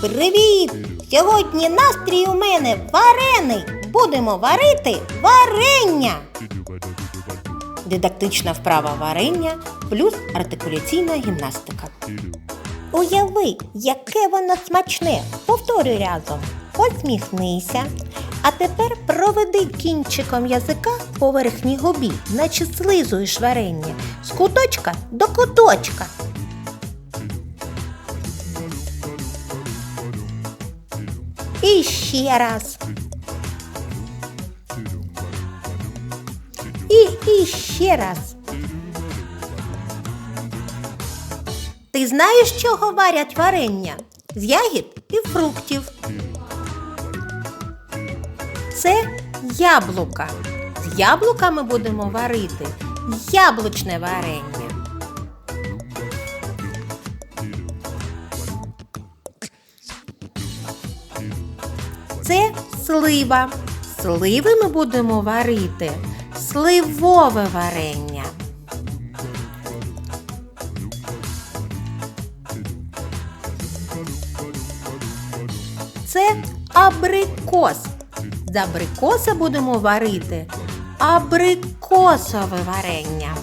Привіт! Сьогодні настрій у мене варений. Будемо варити варення. Дидактична вправа варення плюс артикуляційна гімнастика. Уяви, яке воно смачне. Повторюй разом. Посміхнися. А тепер проведи кінчиком язика по верхній губі, наче слизуєш варення з куточка до куточка. І ще раз. І іще раз. Ти знаєш, чого варять варення? З ягід і фруктів. Це яблука. З яблуками будемо варити яблучне варення. Це слива. Сливи ми будемо варити сливове варення. Це абрикос. З абрикоса будемо варити абрикосове варення.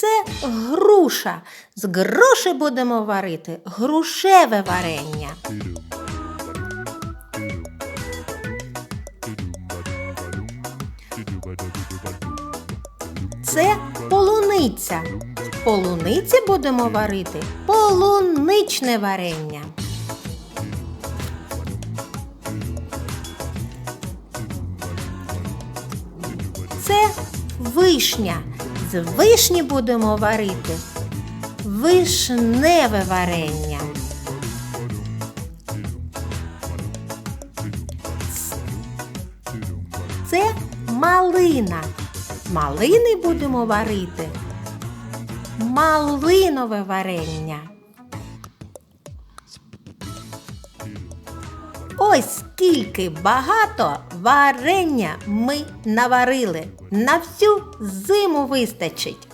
Це груша. З груші будемо варити грушеве варення. Це полуниця. З полуниці будемо варити полуничне варення. Вишня. З вишні будемо варити вишневе варення. Це малина. Малини будемо варити малинове варення. Ось скільки багато варення ми наварили. На всю зиму вистачить.